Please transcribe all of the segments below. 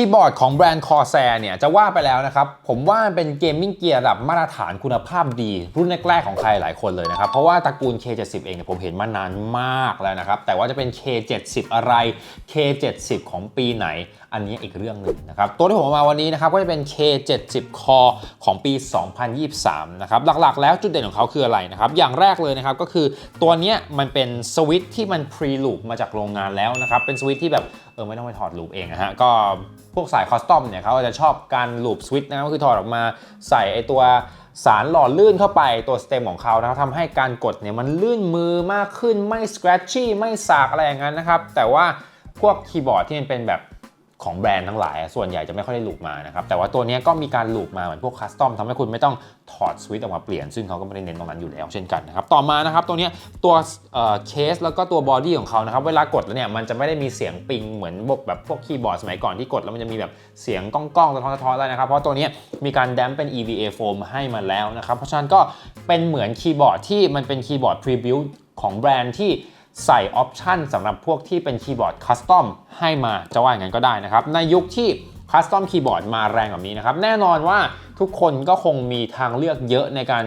คีย์บอร์ดของแบรนด์ Corsair เนี่ยจะว่าไปแล้วนะครับ ผมว่ามันเป็นเกมมิ่งเกียร์ระดับมาตรฐานคุณภาพดี รุ่นแรกๆของใครหลายคนเลยนะครับ เพราะว่าตระกูล K70 เองเนี่ยผมเห็นมานานมากแล้วนะครับ แต่ว่าจะเป็น K70 อะไร K70 ของปีไหน อันนี้อีกเรื่องหนึ่งนะครับ ตัวที่ผมเอามาวันนี้นะครับก็จะเป็น K70 Core ของปี 2023 นะครับ หลักๆ แล้วจุดเด่นของเขาคืออะไรนะครับ อย่างแรกเลยนะครับก็คือตัวนี้มันเป็นสวิตช์ที่มันพรีลูปมาจากโรงงานแล้วนะครับเป็นสวิตช์ที่แบบเออไม่ต้องไปถอดลูปเองนะฮะก็ วกสายคอสตอมเนี่ยเขาจะชอบการลูปสวิตช์นะครับก็คือถอดออกมาใส่ไอตัวสารหล่อลื่นเข้าไปตัวสเต็มของเขานะครับทำให้การกดเนี่ยมันลื่นมือมากขึ้นไม่ส c ร a ชี่ไม่สากอะไรอย่างนั้นนะครับ แต่ว่าพวกคีย์บอร์ดที่มันเป็นแบบ ของแบรนด์ทั้งหลาย ส่วนใหญ่จะไม่ค่อยได้ลูปมานะครับ แต่ว่าตัวนี้ก็มีการลูปมาเหมือนพวกคัสตอมทำให้คุณไม่ต้องถอดสวิตช์ออกมาเปลี่ยน ซึ่งเขาก็ไม่ได้เน้นตรงนั้นอยู่แล้วเช่นกันนะครับ ต่อมานะครับตัวนี้ตัวเคสแล้วก็ตัวบอดี้ของเขานะครับ เวลากดแล้วเนี่ยมันจะไม่ได้มีเสียงปิงเหมือนแบบพวกคีย์บอร์ดสมัยก่อนที่กดแล้วมันจะมีแบบเสียงก้องๆสะท้อนสะท้อนอะไรนะครับ เพราะตัวนี้มีการแดมเป็น EVA foam ให้มาแล้วนะครับ เพราะฉะนั้นก็เป็นเหมือนคีย์บอร์ดที่มันเป็นคีย์บอร์ด pre-built ของแบรนด์ที่ ใส่ออปชันสำหรับพวกที่เป็นคีย์บอร์ดคัสตอมให้มาจะว่าอย่างนั้นก็ได้นะครับ ในยุคที่คัสตอมคีย์บอร์ดมาแรงแบบนี้นะครับ แน่นอนว่าทุกคนก็คงมีทางเลือกเยอะในการ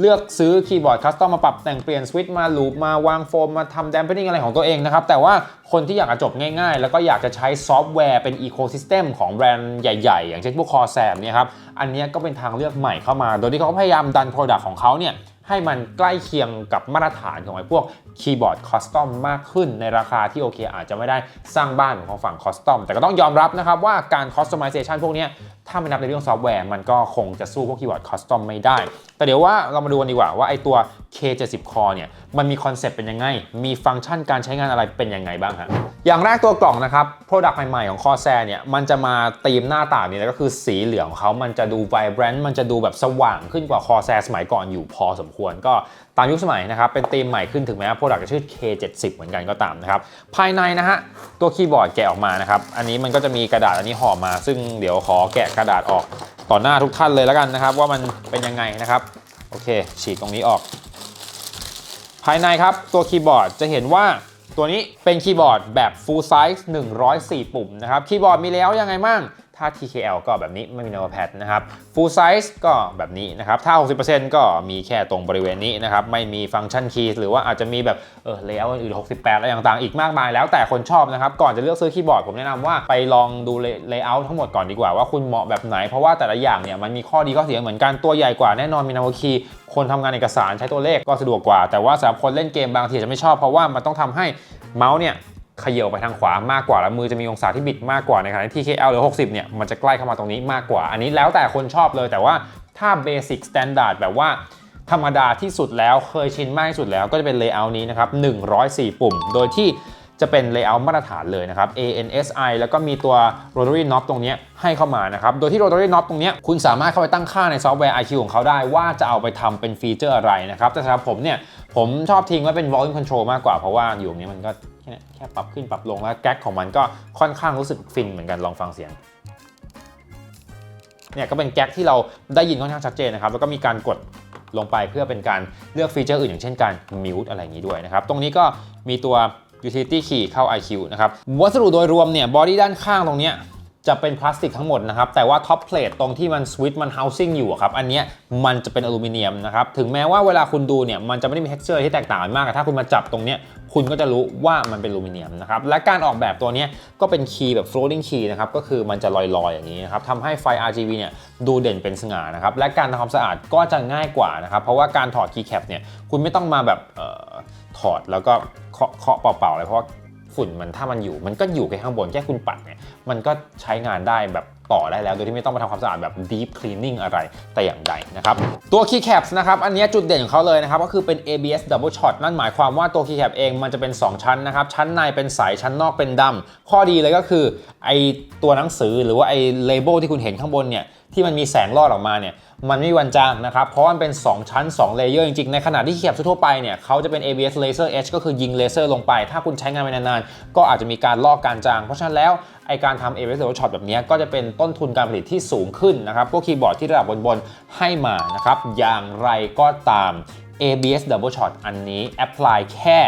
เลือกซื้อคีย์บอร์ดคัสตอมมาปรับแต่งเปลี่ยนสวิตช์มาลูปมาวางโฟม มาทำแดมเพนนิ่งอะไรของตัวเองนะครับ แต่ว่าคนที่อยากจะจบง่ายๆ แล้วก็อยากจะใช้ซอฟต์แวร์เป็นอีโคซิสเต็มของแบรนด์ใหญ่ๆ อย่างเช่นพวกคอแซมเนี่ยครับ อันนี้ก็เป็นทางเลือกใหม่เข้ามา โดยที่เขาพยายามดันโปรดักต์ของเขาเนี่ย ให้มันใกล้เคียงกับมาตรฐานของไอ้พวกคีย์บอร์ดคอสตอมมากขึ้นในราคาที่โอเค อาจจะไม่ได้สร้างบ้านของฝั่งคอสตอมแต่ก็ต้องยอมรับนะครับว่าการคอสตอมไมเซชันพวกนี้ถ้าไม่นับในเรื่องซอฟต์แวร์มันก็คงจะสู้พวกคีย์บอร์ดคอสตอมไม่ได้ แต่เดี๋ยวว่าเรามาดูกันดีกว่าว่าไอ้ตัว K70 Core เนี่ยมันมีคอนเซปต์เป็นยังไง มีฟังก์ชันการใช้งานอะไรเป็นยังไงบ้างฮะอย่างแรกตัวกล่องนะครับ Product ใหม่ๆ ของ Corsair เนี่ยมันจะมาธีมหน้าต่างนี่แล้วก็คือสีเหลืองของเขามันจะดู vibrant มันจะดูแบบสว่างขึ้นกว่า Corsair สมัยก่อนอยู่พอสมควร ก็ตามยุคสมัยนะครับ เป็นธีมใหม่ขึ้นถึงแม้ว่า Product จะชื่อ K70 เหมือนกันก็ตามนะครับ ภายในนะฮะตัวคีย์บอร์ดแกะออกมานะครับ อันนี้มันก็จะมีกระดาษอันนี้ห่อมา ซึ่งเดี๋ยวขอแกะกระดาษออกต่อหน้าทุกท่านเลยแล้วกันนะครับ ว่ามันเป็นยังไงนะครับโอเค ฉีกตรงนี้ออก ภายในครับตัวคีย์บอร์ดจะเห็นว่าตัวนี้เป็นคีย์บอร์ดแบบ full size 104 ปุ่มนะครับคีย์บอร์ดมีแล้วยังไงมั่ง ถ้า TKL ก็แบบนี้ไม่มี number นะครับ full size ก็แบบนี้นะครับ ถ้า 60%ก็มีแค่ตรงบริเวณนี้นะครับ ไม่มีฟังก์ชันคีย์หรือว่าอาจจะมีแบบเออ layout อื่น68 อะไรต่างๆ อีกมากมายแล้วแต่คนชอบนะครับ ก่อนจะเลือกซื้อคีย์บอร์ดผมแนะนำว่าไปลองดู layout ทั้งหมดก่อนดีกว่าว่าคุณเหมาะแบบไหน เพราะว่าแต่ละอย่างเนี่ยมันมีข้อดีข้อเสียเหมือนกันตัวใหญ่กว่าแน่นอนมี number key คนทำงานเอกสารใช้ตัวเลขก็สะดวกกว่า แต่ว่าสำหรับคนเล่นเกมบางทีจะไม่ชอบเพราะว่ามันต้องทำให้เมาส์เนี่ย เขย่าไปทางขวามากกว่าแล้วมือจะมีองศาที่บิดมากกว่าในขณะที่ kl หรือ 60 เนี่ยมันจะใกล้เข้ามาตรงนี้มากกว่า อันนี้แล้วแต่คนชอบเลยแต่ว่าถ้า Basic Standard แบบว่าธรรมดาที่สุดแล้วเคยชินมากที่สุดแล้วก็จะเป็น Layout นี้นะครับ 104 ปุ่ม โดยที่จะเป็น Layout มาตรฐานเลยนะครับ ANSI แล้วก็มีตัว Rotary Knob ตรงนี้ให้เข้ามานะครับ โดยที่ Rotary Knob ตรงนี้คุณสามารถเข้าไปตั้งค่าในซอฟต์แวร์ IQ ของเขาได้ว่าจะเอาไปทำเป็นฟีเจอร์อะไรนะครับ แต่สำหรับผมเนี่ย ผมชอบทิ้งไว้เป็น volume control มากกว่าเพราะว่าอยู่ตรงนี้มันก็ แค่แค่ปรับขึ้นปรับลงแล้วแก๊กของมันก็ค่อนข้างรู้สึกฟินเหมือนกันลองฟังเสียงเนี่ยก็เป็นแก๊กที่เราได้ยินค่อนข้างชัดเจนนะครับ แล้วก็มีการกดลงไปเพื่อเป็นการเลือกฟีเจอร์อื่นอย่างเช่นการมิวต์อะไรอย่างนี้ด้วยนะครับ ตรงนี้ก็มีตัว utility key เข้า IQ นะครับ วัสดุโดยรวมเนี่ยบอดี้ด้านข้างตรงเนี้ย จะเป็นพลาสติกทั้งหมดนะครับ แต่ว่าท็อปเพลทตรงที่มันสวิตช์มัน housing อยู่ครับ อันนี้มันจะเป็นอลูมิเนียมนะครับ ถึงแม้ว่าเวลาคุณดูเนี่ย มันจะไม่ได้มี texture ที่แตกต่างมาก แต่ถ้าคุณมาจับตรงเนี้ยคุณก็จะรู้ว่ามันเป็นอลูมิเนียมนะครับ และการออกแบบตัวนี้ก็เป็นคีย์แบบ floating key นะครับ ก็คือมันจะลอยๆอย่างนี้นะครับทำให้ไฟ RGB เนี่ยดูเด่นเป็นสง่านะครับ และการทำความสะอาดก็จะง่ายกว่านะครับ เพราะว่าการถอด key cap เนี่ย คุณไม่ต้องมาแบบเอ่อถอดแล้วก็เคาะเปล่าๆเลยเพราะ ฝุ่นมันถ้ามันอยู่ มันก็อยู่แค่ข้างบนแค่คุณปัดเนี่ยมันก็ใช้งานได้แบบต่อได้แล้ว โดยที่ไม่ต้องมาทำความสะอาดแบบ deep cleaning อะไรแต่อย่างใดนะครับ ตัว keycaps นะครับ อันนี้จุดเด่นของเขาเลยนะครับ ก็คือเป็น ABS double shot นั่นหมายความว่าตัว keycap เองมันจะเป็น 2 ชั้นนะครับ ชั้นในเป็นใสชั้นนอกเป็นดำข้อดีเลยก็คือไอตัวหนังสือหรือว่าไอ label ที่คุณเห็นข้างบนเนี่ย ที่มันมีแสงลอดออกมาเนี่ยมันไม่มีวันจางนะครับ เพราะมันเป็น 2 ชั้น 2 เลเยอร์จริงๆ ในขณะที่แคปทั่วไปเนี่ยเขาจะเป็น ABS Laser Edge ก็คือยิงเลเซอร์ลงไป ถ้าคุณใช้งานไปนานๆ ก็อาจจะมีการลอกการจาง เพราะฉะนั้นแล้วไอการทำ ABS Double Shot แบบนี้ก็จะเป็นต้นทุนการผลิตที่สูงขึ้นนะครับพวกคีย์บอร์ดที่ระดับบนๆ ให้มานะครับอย่างไรก็ตาม ABS Double Shot อันนี้ apply แค่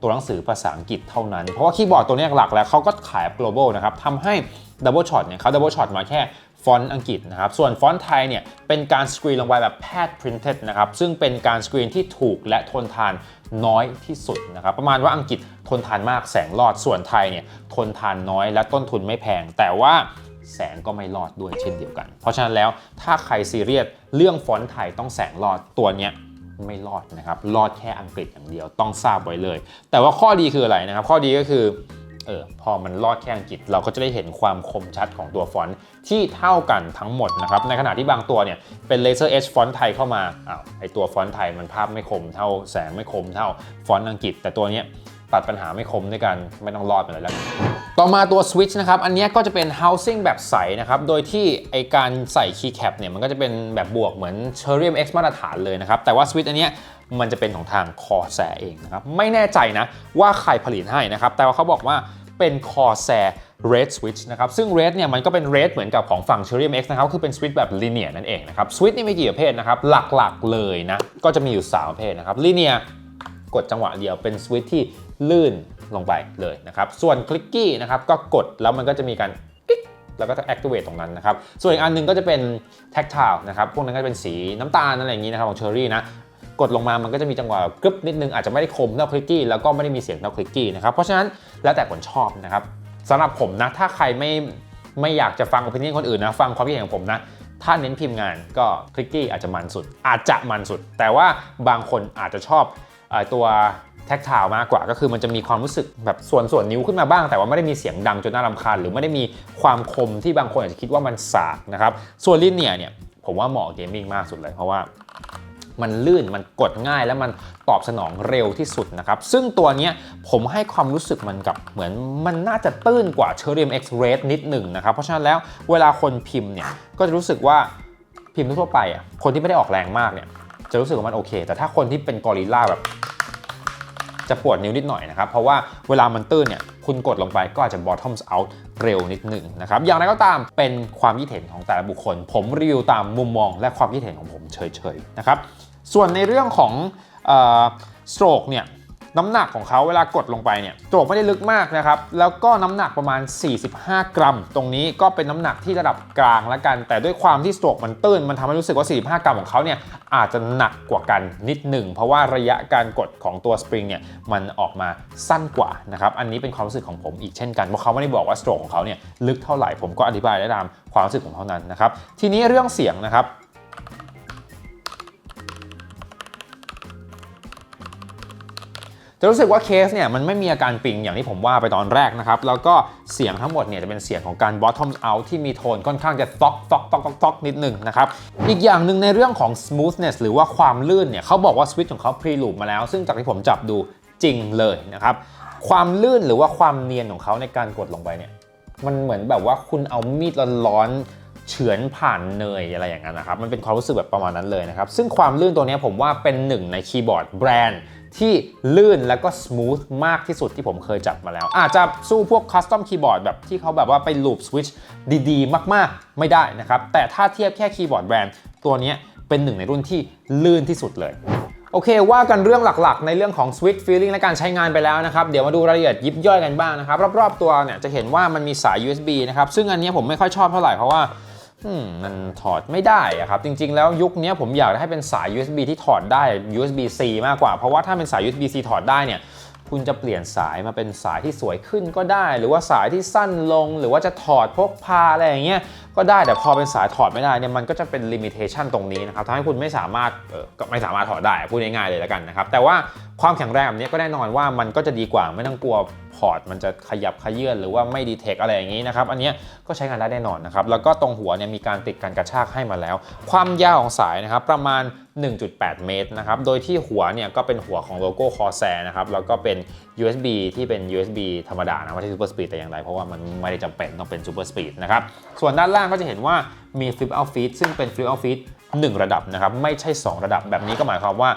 ตัวหนังสือภาษาอังกฤษเท่านั้น เพราะว่าคีย์บอร์ดตัวนี้หลักแล้วเขาก็ขาย global นะครับทำให้ดับเบิลช็อตเนี่ยเขาดับเบิลช็อตมาแค่ อนต์อังกฤษนะครับ ส่วนฟอนต์ไทยเนี่ยเป็นการสกรีนลงไปแบบแพทย์ printed นะครับ ซึ่งเป็นการสกรีนที่ถูกและทนทานน้อยที่สุดนะครับ ประมาณว่าอังกฤษทนทานมากแสงรอด ส่วนไทยเนี่ยทนทานน้อยและต้นทุนไม่แพง แต่ว่าแสงก็ไม่รอดด้วยเช่นเดียวกัน เพราะฉะนั้นแล้วถ้าใครซีเรียสเรื่องฟอนต์ไทยต้องแสงรอดตัวเนี้ยไม่รอดนะครับ รอดแค่อังกฤษอย่างเดียวต้องทราบไว้เลย แต่ว่าข้อดีคืออะไรนะครับ ข้อดีก็คือ เออพอมันรอดแค่อังกฤษ เราก็จะได้เห็นความคมชัดของตัวฟอนต์ที่เท่ากันทั้งหมดนะครับ ในขณะที่บางตัวเนี่ยเป็นเลเซอร์เอชฟอนต์ไทยเข้ามาอ้าวไอตัวฟอนต์ไทยมันภาพไม่คมเท่าแสงไม่คมเท่าฟอนต์อังกฤษ แต่ตัวเนี้ย ตัดปัญหาไม่คมด้วยกันไม่ต้องรอดไปเลยแล้วต่อมาตัว Switch นะครับ อันนี้ก็จะเป็น housing แบบใสนะครับ โดยที่ไอการใส่ keycap เนี่ยมันก็จะเป็นแบบบวกเหมือน Cherrium X มาตรฐานเลยนะครับ แต่ว่า Switch อันนี้มันจะเป็นของทาง Corsair เองนะครับ ไม่แน่ใจนะว่าใครผลิตให้นะครับ แต่ว่าเขาบอกว่าเป็น Corsair Red Switch นะครับ ซึ่ง Red เนี่ยมันก็เป็น Red เหมือนกับของฝั่ง Cherrium X นะครับ คือเป็น Switch แบบ linear นั่นเองนะครับ Switch นี่มีกี่ประเภทนะครับ หลักๆเลยนะ ก็จะมีอยู่ 3 ประเภทนะครับ linear กดจังหวะเดียวเป็นสวิตช์ที่ ลื่นลงไปเลยนะครับ ส่วนคลิกกี้นะครับก็กดแล้วมันก็จะมีการปิกแล้วก็จะ activate ตรงนั้นนะครับ ส่วนอีกอันหนึงก็จะเป็น tactile นะครับ พวกนั้นก็เป็นสีน้ำตาลอะไรอย่างนี้นะครับของเชอรี่นะ กดลงมามันก็จะมีจังหวะกรึบนิดนึงอาจจะไม่ได้คมเท่าคลิกกี้แล้วก็ไม่ได้มีเสียงเท่าคลิกกี้นะครับ เพราะฉะนั้นแล้วแต่คนชอบนะครับสำหรับผมนะ ถ้าใครไม่ไม่อยากจะฟัง opinion คนอื่นนะ ฟังความคิดเห็นของผมนะ ถ้าเน้นพิมพ์งานก็คลิกกี้อาจจะมันสุด อาจจะมันสุด แต่ว่าบางคนอาจจะชอบอตัว แท็กทาวมากกว่าก็คือมันจะมีความรู้สึกแบบส่วนส่วนนิ้วขึ้นมาบ้าง แต่ว่าไม่ได้มีเสียงดังจนน่ารำคาญหรือไม่ได้มีความคมที่บางคนอาจจะคิดว่ามันสากนะครับส่วนลิเนียเนี่ยผมว่าเหมาะเกมมิ่งมากสุดเลยเพราะว่ามันลื่นมันกดง่ายและมันตอบสนองเร็วที่สุดนะครับ ซึ่งตัวนี้ผมให้ความรู้สึกมันกับเหมือนมันน่าจะตื้นกว่า Cherrium X Red นิดหนึ่งนะครับ เพราะฉะนั้นแล้วเวลาคนพิมพ์เนี่ยก็จะรู้สึกว่าพิมพ์ทั่วไปอะคนที่ไม่ได้ออกแรงมากเนี่ยจะรู้สึกว่ามันโอเค แต่ถ้าคนที่เป็นกอริลลาแบบ จะปวดนิ้วนิดหน่อยนะครับ เพราะว่าเวลามันตื้นเนี่ยคุณกดลงไปก็อาจจะ bottoms out เร็วนิดหนึ่งนะครับ อย่างไรก็ตามเป็นความคิดเห็นของแต่ละบุคคล ผมรีวิวตามมุมมองและความคิดเห็นของผมเฉยๆนะครับ ส่วนในเรื่องของ stroke เนี่ย น้ำหนักของเขาเวลากดลงไปเนี่ยสโตรกไม่ได้ลึกมากนะครับแล้วก็น้ำหนักประมาณ 45 กรัม ตรงนี้ก็เป็นน้ำหนักที่ระดับกลางแล้วกัน แต่ด้วยความที่สโตรกมันตื้นมันทำให้รู้สึกว่า 45 กรัมของเขาเนี่ยอาจจะหนักกว่ากันนิดหนึ่ง เพราะว่าระยะการกดของตัวสปริงเนี่ยมันออกมาสั้นกว่านะครับอันนี้เป็นความรู้สึกของผมอีกเช่นกันเพราะเขาไม่ได้บอกว่าสโตรกของเขาเนี่ยลึกเท่าไหร่ผมก็อธิบายได้ตามความรู้สึกของเท่านั้นนะครับทีนี้เรื่องเสียงนะครับ จะรู้สึกว่าเคสเนี่ยมันไม่มีอาการปิงอย่างที่ผมว่าไปตอนแรกนะครับ แล้วก็เสียงทั้งหมดเนี่ยจะเป็นเสียงของการ bottom out ที่มีโทนค่อนข้างจะฟอกฟอกฟอกฟอกนิดหนึ่งนะครับ อีกอย่างหนึ่งในเรื่องของ smoothness หรือว่าความลื่นเนี่ยเขาบอกว่าสวิตช์ของเขา pre loop มาแล้ว ซึ่งจากที่ผมจับดูจริงเลยนะครับ ความลื่นหรือว่าความเนียนของเขาในการกดลงไปเนี่ยมันเหมือนแบบว่าคุณเอามีดร้อนเฉือนผ่านเนยอะไรอย่างนั้นนะครับ มันเป็นความรู้สึกแบบประมาณนั้นเลยนะครับ ซึ่งความลื่นตัวเนี้ยผมว่าเป็นหนึ่งในคีย์บอร์ดแบรนด์ ที่ลื่นแล้วก็ส o t h มากที่สุดที่ผมเคยจับมาแล้ว อาจจะสู้พวกคัสตอมคีย์บอร์ดแบบที่เขาแบบว่าไปลูปสวิตช์ดีๆ มากๆ ไม่ได้นะครับ แต่ถ้าเทียบแค่คีย์บอร์ดแบรนด์ตัวนี้เป็นหนึ่งในรุ่นที่ลื่นที่สุดเลยโอเค ว่ากันเรื่องหลักๆ ในเรื่องของ switch feeling และการใช้งานไปแล้วนะครับ เดี๋ยวมาดูรายละเอียดยิบย่อยกันบ้างนะครับ รอบๆ ตัวเนี่ยจะเห็นว่ามันมีสาย USB นะครับ ซึ่งอันนี้ผมไม่ค่อยชอบเท่าไหร่ เพราะว่า มันถอดไม่ได้ครับ จริง ๆ แล้วยุคนี้ผมอยากให้เป็นสาย USB ที่ถอดได้ USB C มากกว่า เพราะว่าถ้าเป็นสาย USB C ถอดได้เนี่ยคุณจะเปลี่ยนสายมาเป็นสายที่สวยขึ้นก็ได้ หรือว่าสายที่สั้นลง หรือว่าจะถอดพกพาอะไรอย่างเงี้ยก็ได้แต่พอเป็นสายถอดไม่ได้เนี่ยมันก็จะเป็นลิมิเ t ชันตรงนี้นะครับทำให้คุณไม่สามารถเออก็ไม่สามารถถอดได้พูดง่ายๆเลยแล้วกันนะครับแต่ว่าความแข็งแรงแบบนี้ก็แน่นอนว่ามันก็จะดีกว่าไม่ต้องกลัว พอร์ตมันจะขยับขยื่นหรือว่าไม่ดีเทคอะไรอย่างนี้นะครับ อันนี้ก็ใช้งานได้แน่นอนนะครับ แล้วก็ตรงหัวเนี่ยมีการติดการกระชากให้มาแล้ว ความยาวของสายนะครับประมาณ 1.8 เมตรนะครับ โดยที่หัวเนี่ยก็เป็นหัวของโลโก้ Corsair นะครับ แล้วก็เป็น USB ที่เป็น USB ธรรมดานะไม่ใช่ Super Speed แต่อย่างไร เพราะว่ามันไม่ได้จำเป็นต้องเป็น Super Speed นะครับ ส่วนด้านล่างก็จะเห็นว่ามี Flip Out Feed ซึ่งเป็น Flip Out Feed 1 ระดับนะครับ ไม่ใช่ 2 ระดับแบบนี้ก็หมายความว่า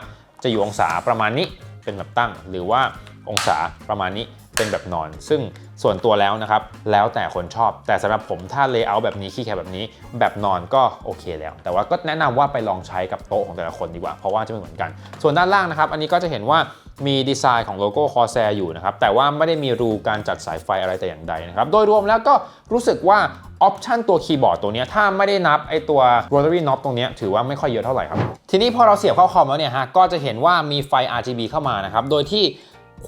จะอยู่องศาประมาณนี้เป็นแบบตั้ง หรือว่าองศาประมาณนี้ เป็นแบบนอน ซึ่งส่วนตัวแล้วนะครับ แล้วแต่คนชอบ แต่สำหรับผมถ้าเลเยอร์แบบนี้ขี้แคบแบบนี้ แบบนอนก็โอเคแล้ว แต่ว่าก็แนะนำว่าไปลองใช้กับโต๊ะของแต่ละคนดีกว่า เพราะว่าจะไม่เหมือนกัน ส่วนด้านล่างนะครับ อันนี้ก็จะเห็นว่ามีดีไซน์ของโลโก้คอแซอยู่นะครับ แต่ว่าไม่ได้มีรูการจัดสายไฟอะไรแต่อย่างใดนะครับ โดยรวมแล้วก็รู้สึกว่าออปชันตัวคีย์บอร์ดตัวนี้ถ้าไม่ได้นับไอตัว rotary knob ตรงนี้ถือว่าไม่ค่อยเยอะเท่าไหร่ครับ ทีนี้พอเราเสียบเข้าคอมแล้วเนี่ยฮะก็จะเห็นว่ามีไฟ RGB เข้ามานะครับ โดยที่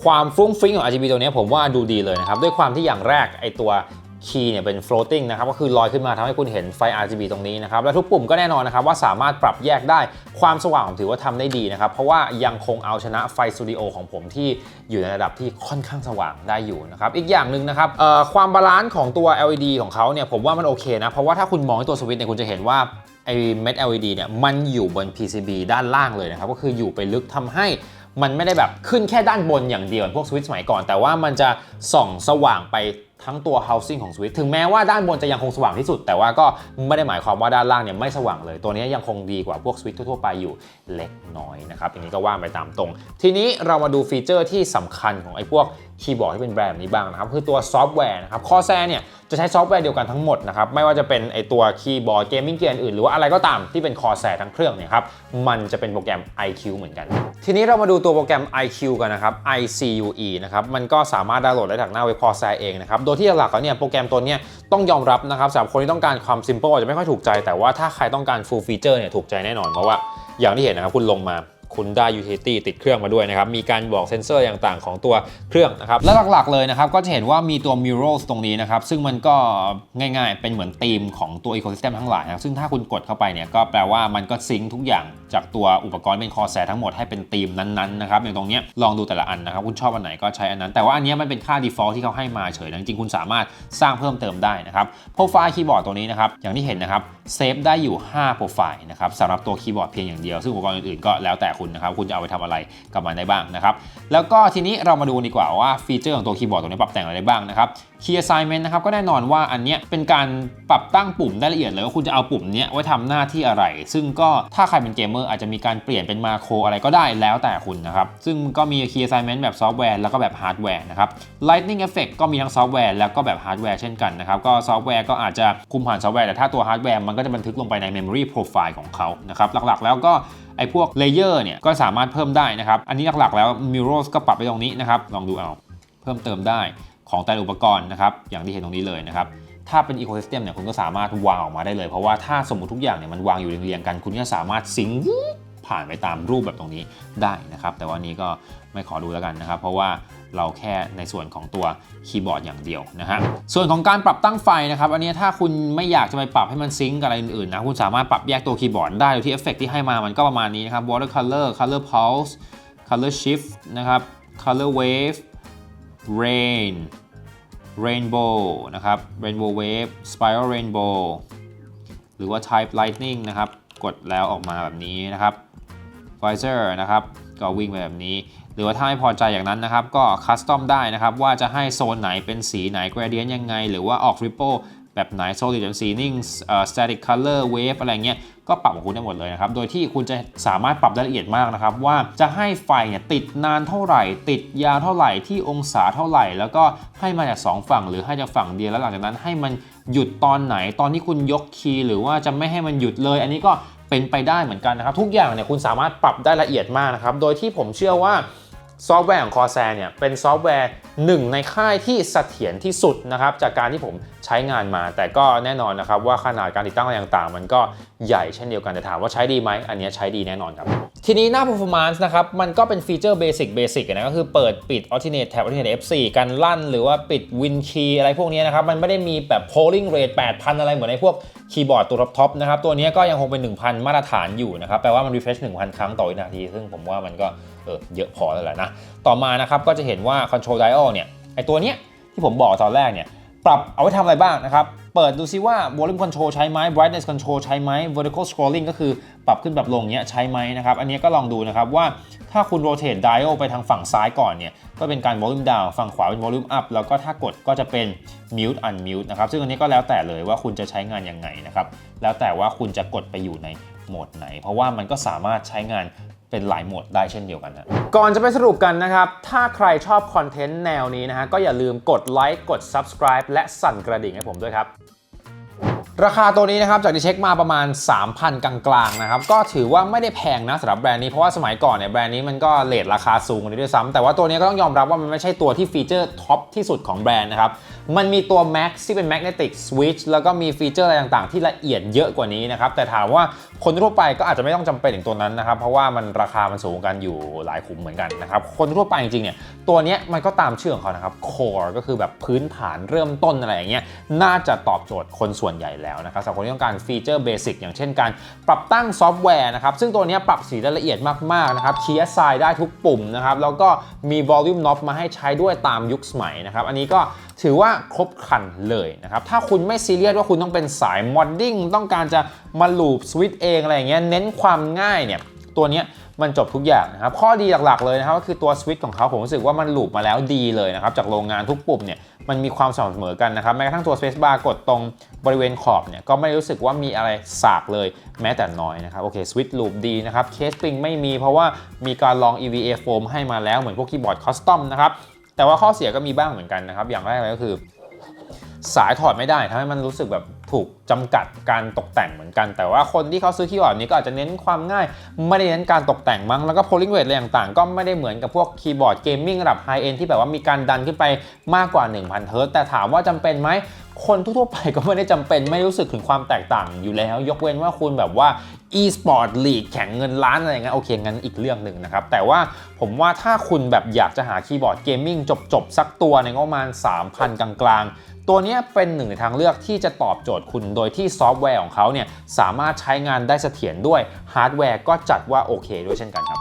ความฟุ้งฟิ้งของ RGB ตัวนี้ผมว่าดูดีเลยนะครับ ด้วยความที่อย่างแรกไอตัวคีย์เนี่ยเป็น floating นะครับก็คือลอยขึ้นมาทำให้คุณเห็นไฟ RGB ตรงนี้นะครับ และทุกปุ่มก็แน่นอนนะครับว่าสามารถปรับแยกได้ความสว่างผมถือว่าทำได้ดีนะครับ เพราะว่ายังคงเอาชนะไฟสตูดิโอของผมที่อยู่ในระดับที่ค่อนข้างสว่างได้อยู่นะครับ อีกอย่างหนึ่งนะครับความบาลานซ์ของตัว LED ของเขาเนี่ยผมว่ามันโอเคนะ เพราะว่าถ้าคุณมองที่ตัวสวิตช์เนี่ยคุณจะเห็นว่าไอเม็ด LED เนี่ยมันอยู่บน PCB ด้านล่างเลยนะครับก็คืออยู่ไปลึกทำให้ มันไม่ได้แบบขึ้นแค่ด้านบนอย่างเดียวพวกสวิตช์สมัยก่อน แต่ว่ามันจะส่องสว่างไปทั้งตัว housing ของสวิตช์ถึงแม้ว่าด้านบนจะยังคงสว่างที่สุด แต่ว่าก็ไม่ได้หมายความว่าด้านล่างเนี่ยไม่สว่างเลย ตัวนี้ยังคงดีกว่าพวกสวิตช์ทั่วๆไปอยู่เล็กน้อยนะครับอย่างนี้ก็ว่าไปตามตรง ทีนี้เรามาดูฟีเจอร์ที่สำคัญของไอ้พวกคีย์บอร์ดที่เป็นแบรนด์นี้บ้างนะครับ คือตัวซอฟต์แวร์นะครับคอแซเนี่ยจะใช้ซอฟต์แวร์เดียวกันทั้งหมดนะครับ ไม่ว่าจะเป็นไอตัวคีย์บอร์ดเกมมิ่งเกียร์อื่นหรือว่าอะไรก็ตามที่เป็นคอแซทั้งเครื่องเนี่ยครับ มันจะเป็นโปรแกรม iQ เหมือนกัน ทีนี้เรามาดูตัวโปรแกรม iQ กันนะครับ ICUE นะครับ มันก็สามารถดาวน์โหลดได้จากหน้าเว็บคอแซเองนะครับโดยที่หลักๆแล้วเนี่ยโปรแกรมตัวนี้ต้องยอมรับนะครับสำหรับคนที่ต้องการความ simple อาจจะไม่ค่อยถูกใจ แต่ว่าถ้าใครต้องการ full feature เนี่ยถูกใจแน่นอนเพราะว่าอย่างที่เห็นนะครับคุณลงมาคุณได้ utility ติดเครื่องมาด้วยนะครับ มีการบอกเซนเซอร์ต่างๆของตัวเครื่องนะครับ และหลักๆเลยนะครับ ก็จะเห็นว่ามีตัว murals ตรงนี้นะครับ ซึ่งมันก็ง่ายๆ เป็นเหมือนธีมของตัว ecosystem ทั้งหลายนะครับซึ่งถ้าคุณกดเข้าไปเนี่ย ก็แปลว่ามันก็ซิงค์ทุกอย่าง จากตัวอุปกรณ์เป็นคอแซทั้งหมดให้เป็นธีมนั้นๆนะครับอย่างตรงนี้ลองดูแต่ละอันนะครับ คุณชอบอันไหนก็ใช้อันนั้น แต่ว่าอันนี้มันเป็นค่า default ที่เขาให้มาเฉยนะจริงๆคุณสามารถสร้างเพิ่มเติมได้นะครับโปรไฟล์คีย์บอร์ดตัวนี้นะครับอย่างที่เห็นนะครับเซฟได้อยู่ 5 โปรไฟล์นะครับสำหรับตัวคีย์บอร์ดเพียงอย่างเดียว ซึ่งอุปกรณ์อื่นๆก็แล้วแต่คุณนะครับคุณจะเอาไปทำอะไรกับมันได้บ้างนะครับแล้วก็ทีนี้เรามาดูดีกว่าว่าฟีเจอร์ของตัวคีย์บอร์ดตัวนี้ปรับแต่งอะไรได้บ้างนะครับ Key Assignment นะครับก็แน่นอนว่าอันเนี้ยเป็นการปรับตั้งปุ่มได้ละเอียดเลยว่าคุณจะเอาปุ่มเนี้ยไว้ทำหน้าที่อะไร ซึ่งก็ถ้าใครเป็นเกมเมอร์อาจจะมีการเปลี่ยนเป็นมาโครอะไรก็ได้แล้วแต่คุณนะครับ ซึ่งก็มี Key Assignment แบบซอฟต์แวร์แล้วก็แบบฮาร์ดแวร์นะครับ Lightning Effect ก็มีทั้งซอฟต์แวร์แล้วก็แบบฮาร์ดแวร์เช่นกันนะครับ ก็ซอฟต์แวร์ก็อาจจะคุมผ่านซอฟต์แวร์แต่ถ้าตัวฮาร์ดแวร์มันก็จะบันทึกลงไปใน Memory Profile ของเขานะครับหลักๆ แล้วก็ไอ้พวกเลเยอร์เนี่ยก็สามารถเพิ่มได้นะครับ อันนี้หลักๆแล้ว Murals ก็ปรับไปตรงนี้นะครับลองดูเอาเพิ่มเติมได้ของแต่ละอุปกรณ์นะครับอย่างที่เห็นตรงนี้เลยนะครับ ถ้าเป็น Ecosystem เนี่ยคุณก็สามารถวางออกมาได้เลย เพราะว่าถ้าสมมติทุกอย่างเนี่ยมันวางอยู่เรียงๆกัน คุณก็สามารถซิงค์ผ่านไปตามรูปแบบตรงนี้ได้นะครับ แต่ว่านี้ก็ไม่ขอดูแล้วกันนะครับ เพราะว่าเราแค่ในส่วนของตัวคีย์บอร์ดอย่างเดียวนะฮะ ส่วนของการปรับตั้งไฟนะครับ อันนี้ถ้าคุณไม่อยากจะไปปรับให้มันซิงก์กับอะไรอื่นๆนะ คุณสามารถปรับแยกตัวคีย์บอร์ดได้โดยที่เอฟเฟกที่ให้มามันก็ประมาณนี้นะครับ watercolor color pulse color shift นะครับ color wave rain rainbow นะครับ rainbow wave spiral rainbow หรือว่า type lightning นะครับ กดแล้วออกมาแบบนี้นะครับ visor นะครับก็วิ่งไปแบบนี้ หรือว่าถ้าไม่พอใจอย่างนั้นนะครับ ก็คัสตอมได้นะครับ ว่าจะให้โซนไหนเป็นสีไหน gradient ยังไง หรือว่าออก ripple แบบไหน solid แบบสีนิ่ง static color wave อะไรเงี้ยก็ปรับของคุณได้หมดเลยนะครับ โดยที่คุณจะสามารถปรับได้ละเอียดมากนะครับ ว่าจะให้ไฟเนี่ยติดนานเท่าไหร่ ติดยาวเท่าไหร่ที่องศาเท่าไหร่ แล้วก็ให้มาจากสองฝั่งหรือให้จากฝั่งเดียวแล้วหลังจากนั้นให้มันหยุดตอนไหนตอนที่คุณยกคีย์หรือว่าจะไม่ให้มันหยุดเลย อันนี้ก็เป็นไปได้เหมือนกันนะครับ ทุกอย่างเนี่ยคุณสามารถปรับได้ละเอียดมากนะครับโดยที่ผมเชื่อว่า ซอฟต์แวร์ของ Corsair เนี่ยเป็นซอฟต์แวร์หนึ่งในค่ายที่เสถียรที่สุดนะครับจากการที่ผมใช้งานมา แต่ก็แน่นอนนะครับว่าขนาดการติดตั้งอะไรต่างๆ มันก็ใหญ่เช่นเดียวกันแต่ถามว่าใช้ดีไหมอันนี้ใช้ดีแน่นอนครับ ทีนี้หน้า performance นะครับมันก็เป็นฟีเจอร์เบสิกเบสิกนะก็คือเปิดปิด alternate tab alternate F4 กันลั่น หรือว่าปิด win key อะไรพวกนี้นะครับมันไม่ได้มีแบบ polling rate 8,000 อะไรเหมือนในพวกคีย์บอร์ดตัวท็อปๆนะครับตัวนี้ก็ยังคงเป็น 1,000 มาตรฐานอยู่นะครับแปลว่ามัน refresh 1,000 ครั้งต่อวินาที ซึ่งผมว่ามันก็ เออเยอะพอแล้วแหละนะ ต่อมานะครับก็จะเห็นว่า control dial เนี่ยไอตัวเนี้ยที่ผมบอกตอนแรกเนี่ยปรับเอาไว้ทำอะไรบ้างนะครับ เปิดดูซิว่า volume control ใช้ไหม brightness control ใช้ไหม vertical scrolling ก็คือปรับขึ้นแบบลงเนี้ยใช้ไหมนะครับ อันนี้ก็ลองดูนะครับว่าถ้าคุณ rotate dial ไปทางฝั่งซ้ายก่อนเนี่ย ก็เป็นการ volume down ฝั่งขวาเป็น volume up แล้วก็ถ้ากดก็จะเป็น mute unmute นะครับ ซึ่งอันนี้ก็แล้วแต่เลยว่าคุณจะใช้งานยังไงนะครับ แล้วแต่ว่าคุณจะกดไปอยู่ในโหมดไหน เพราะว่ามันก็สามารถใช้งาน เป็นหลายโหมดได้เช่นเดียวกันนะก่อนจะไปสรุปกันนะครับ ถ้าใครชอบคอนเทนต์แนวนี้นะฮะก็อย่าลืมกดไลค์กด subscribe และสั่นกระดิ่งให้ผมด้วยครับ ราคาตัวนี้นะครับจากที่เช็คมาประมาณ 3,000 กลางๆนะครับก็ถือว่าไม่ได้แพงนะสำหรับแบรนด์นี้เพราะว่าสมัยก่อนเนี่ยแบรนด์นี้มันก็เลทราคาสูงกว่านี้ด้วยซ้ำแต่ว่าตัวนี้ก็ต้องยอมรับว่ามันไม่ใช่ตัวที่ฟีเจอร์ท็อปที่สุดของแบรนด์นะครับมันมีตัว Max ที่เป็น Magnetic Switch แล้วก็มีฟีเจอร์อะไรต่างๆ ที่ละเอียดเยอะกว่านี้นะครับแต่ถามว่า คนทั่วไปก็อาจจะไม่ต้องจำเป็นถึงตัวนั้นนะครับ เพราะว่ามันราคามันสูงกันอยู่หลายขุมเหมือนกันนะครับ คนทั่วไปจริงๆเนี่ยตัวนี้มันก็ตามชื่อของเขานะครับ Core ก็คือแบบพื้นฐานเริ่มต้นอะไรอย่างเงี้ยน่าจะตอบโจทย์คนส่วนใหญ่แล้วนะครับสำหรับคนที่ต้องการฟีเจอร์เบสิกอย่างเช่นการปรับตั้งซอฟต์แวร์นะครับซึ่งตัวนี้ปรับสีได้ละเอียดมากๆนะครับคีย์ไซด์ได้ทุกปุ่มนะครับแล้วก็มี volume knob มาให้ใช้ด้วยตามยุคสมัยนะครับอันนี้ก็ถือว่าครบครันเลยนะครับ ถ้าคุณไม่ซีเรียสว่าคุณต้องเป็นสายมอดดิ้งต้องการจะมาลูปสวิตช์เองอะไรอย่างเงี้ยเน้นความง่ายเนี่ยตัวนี้มันจบทุกอย่างนะครับ ข้อดีหลักๆเลยนะครับก็คือตัวสวิตช์ของเขาผมรู้สึกว่ามันลูปมาแล้วดีเลยนะครับ จากโรงงานทุกปุ่มเนี่ยมันมีความสม่ำเสมอกันนะครับ แม้กระทั่งตัว Space Bar กดตรงบริเวณขอบเนี่ยก็ไม่รู้สึกว่ามีอะไรสากเลยแม้แต่น้อยนะครับ โอเคสวิตช์ลูปดีนะครับ เคสปริงไม่มีเพราะว่ามีการลอง EVA foam ให้มาแล้วเหมือนพวกคีย์บอร์ดคอสตอมนะครับ แต่ว่าข้อเสียก็มีบ้างเหมือนกันนะครับ อย่างแรกเลยก็คือ สายถอดไม่ได้ทำให้มันรู้สึกแบบถูกจำกัดการตกแต่งเหมือนกัน แต่ว่าคนที่เขาซื้อคีย์บอร์ดนี้ก็อาจจะเน้นความง่าย ไม่ได้เน้นการตกแต่งมั้ง แล้วก็โพลิงเวทอะไรต่างๆ ก็ไม่ได้เหมือนกับพวกคีย์บอร์ดเกมมิ่งระดับไฮเอ็นที่แบบว่ามีการดันขึ้นไปมากกว่า 1,000เฮิร์ตแต่ถามว่าจำเป็นไหม คนทั่วๆไปก็ไม่ได้จำเป็นไม่รู้สึกถึงความแตกต่างอยู่แล้ว ยกเว้นว่าคุณแบบว่า e-sport league แข่งเงินล้านอะไรเงี้ยโอเคงั้นอีกเรื่องหนึ่งนะครับ แต่ว่าผมว่าถ้าคุณแบบอยากจะหาคีย์บอร์ดเกมมิ่งจบๆ สักตัวในงบประมาณ 3,000 กลางๆ ตัวนี้เป็นหนึ่งทางเลือกที่จะตอบโจทย์คุณโดยที่ซอฟต์แวร์ของเขาเนี่ยสามารถใช้งานได้เสถียรด้วยฮาร์ดแวร์ก็จัดว่าโอเคด้วยเช่นกันครับ